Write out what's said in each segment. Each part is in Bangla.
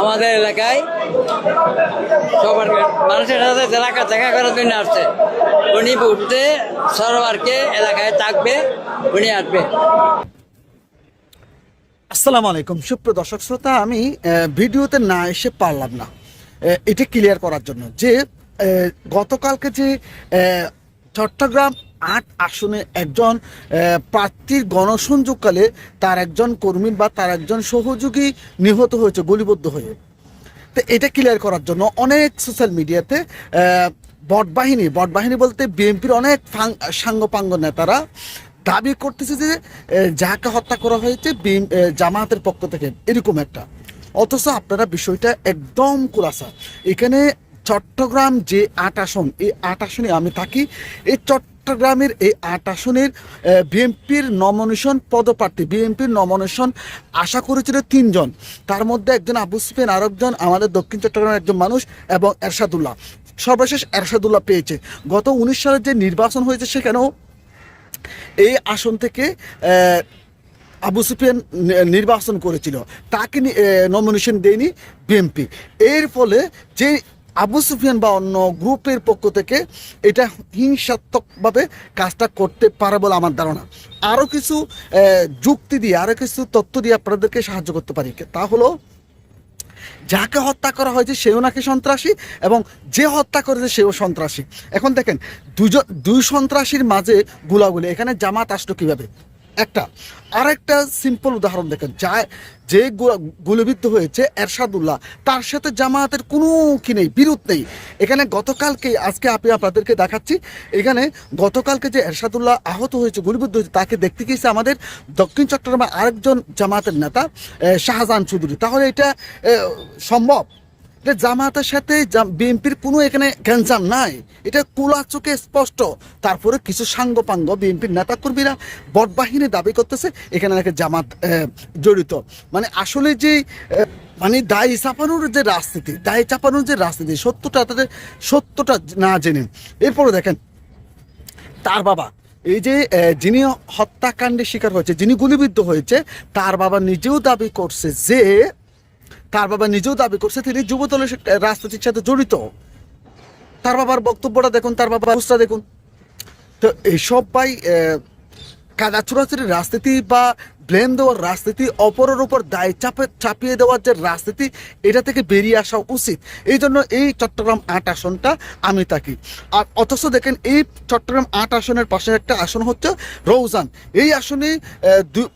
আমাদের এলাকায় সবার মানুষের সাথে এলাকা দেখা করার জন্য আসছে। উনি উঠতে সরোয়ারকে এলাকায় থাকবে, উনি আসবে। আসসালামু আলাইকুম। সুপ্রিয় দর্শক শ্রোতা, আমি ভিডিওতে না এসে পারলাম না। এটা ক্লিয়ার করার জন্য যে গতকালকে যে চট্টগ্রাম আট আসনে একজন প্রার্থীর গণসংযোগকালে তার একজন কর্মী বা তার একজন সহযোগী নিহত হয়েছে, গুলিবদ্ধ হয়ে। তো এটা ক্লিয়ার করার জন্য অনেক সোশ্যাল মিডিয়াতে বট বাহিনী বট বাহিনী বলতে বিএনপির অনেক সাঙ্গপাঙ্গ নেতারা দাবি করতেছে যে যাকে হত্যা করা হয়েছে জামায়াতের পক্ষ থেকে, এরকম একটা। অথচ আপনারা বিষয়টা একদম কুলাসা এখানে চট্টগ্রাম যে আট আসন, এই আট আসনে আমি থাকি, এই চট্টগ্রামের এই আট আসনের বিএনপির নমিনেশন পদপ্রার্থী, বিএনপির নমিনেশন আশা করেছিল তিনজন। তার মধ্যে একজন আবু আর একজন আমাদের দক্ষিণ চট্টগ্রামের একজন মানুষ এবং এরশাদুল্লাহ। সর্বশেষ এরশাদুল্লাহ পেয়েছে। গত উনিশ সালের যে নির্বাচন হয়েছে সেখানেও এই আসন থেকে আবু সুফিয়ান নির্বাচন করেছিল। তাকে নমিনেশন দেয়নি বিএনপি। এর ফলে যে আবু সুফিয়ান বা অন্য গ্রুপের পক্ষ থেকে এটা হিংসাত্মকভাবে কাজটা করতে পারে বলে আমার ধারণা। আরও কিছু যুক্তি দিয়ে আরও কিছু তথ্য দিয়ে আপনাদেরকে সাহায্য করতে পারি। তা হলো, যাকে হত্যা করা হয়েছে সেও নাকি সন্ত্রাসী এবং যে হত্যা করেছে সেও সন্ত্রাসী। এখন দেখেন, দুজন, দুই সন্ত্রাসীর মাঝে গুলাগুলি, এখানে জামাত আসলো কীভাবে? একটা। আরেকটা সিম্পল উদাহরণ দেখেন যা যে গুলিবিদ্ধ হয়েছে এরশাদুল্লাহ, তার সাথে জামায়াতের কোনো কি নেই, বিরোধ নেই। এখানে গতকালকে, আজকে আমি আপনাদেরকে দেখাচ্ছি, এখানে গতকালকে যে এরশাদুল্লাহ আহত হয়েছে, গুলিবিদ্ধ হয়েছে, তাকে দেখতে গিয়েছে আমাদের দক্ষিণ চট্টগ্রামে আরেকজন জামায়াতের নেতা শাহজাহান চৌধুরী। তাহলে এটা সম্ভব? এটা জামাতের সাথে বিএনপির কোনো এখানে গ্যাঞ্জাম নাই। এটা কুলা চোখে স্পষ্ট। তারপরে কিছু সাঙ্গপাঙ্গ বিএনপির নেতা কর্মীরা বটবাহিনী দাবি করতেছে, এখানে নাকি জামাত জড়িত। মানে আসলে যে মানে দায় চাপানোর যে রাজনীতি, দায় চাপানোর যে রাজনীতি, সত্যটা তাদের, সত্যটা না জেনে। এরপরে দেখেন, তার বাবা, এই যে যিনি হত্যাকাণ্ডের শিকার হয়েছে, যিনি গুলিবিদ্ধ হয়েছে, তার বাবা নিজেও দাবি করছে যে তার বাবা নিজেও দাবি করছে, তিনি যুবদলের রাজনীতির সাথে জড়িত। তার বাবার বক্তব্যটা দেখুন, তার বাবার অবস্থা দেখুন। তো এইসব ভাই কাদা চোরাচুরি রাজনীতি বা ব্লেম দেওয়ার রাজনীতি, অপরের উপর দায় চাপে চাপিয়ে দেওয়ার যে রাজনীতি, এটা থেকে বেরিয়ে আসা উচিত। এই জন্য এই চট্টগ্রাম আট আসনটা আমি থাকি। আর অথচ দেখেন, এই চট্টগ্রাম আট আসনের পাশে একটা আসন হচ্ছে রৌজান এই আসনে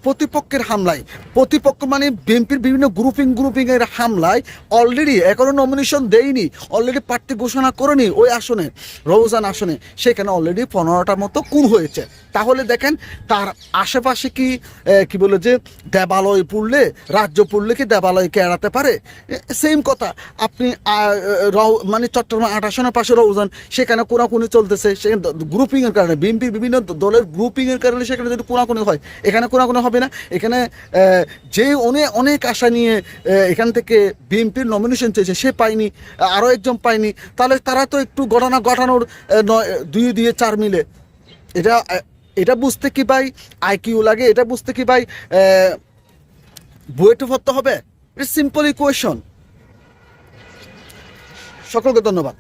প্রতিপক্ষের হামলায়, প্রতিপক্ষ মানে বিএনপির বিভিন্ন গ্রুপিং গ্রুপিং এর হামলায় অলরেডি এখনও নমিনেশন দেয়নি অলরেডি প্রার্থী ঘোষণা করেনি ওই আসনে রৌজান আসনে। সেখানে অলরেডি পনেরোটার মতো কুল হয়েছে। তাহলে দেখেন, তার আশেপাশে কি কি বলে যে দেবালয় পড়লে, রাজ্য পড়লে কি দেবালয়কে এড়াতে পারে? সেম কথা। আপনি মানে চট্টগ্রাম আট আসনের পাশে রৌজান সেখানে কোনাকুনি চলতেছে, সেখানে গ্রুপিংয়ের কারণে, বিএনপির বিভিন্ন দলের গ্রুপিংয়ের কারণে সেখানে যদি কোনাকুনি হয়, এখানে কোনাকুনি হবে না। এখানে যে অনেক অনেক আশা নিয়ে এখান থেকে বিএনপির নমিনেশন চেয়েছে, সে পায়নি আরও একজন পায়নি। তাহলে তারা তো একটু ঘটনা ঘটানোর নয়, দুই দিয়ে চার মিলে। এটা এটা বুঝতে কি ভাই আইকিউ লাগে? এটা বুঝতে কি ভাই বুয়েটে ভরতে হবে? এটা সিম্পল ইকুয়েশন সকলকে ধন্যবাদ।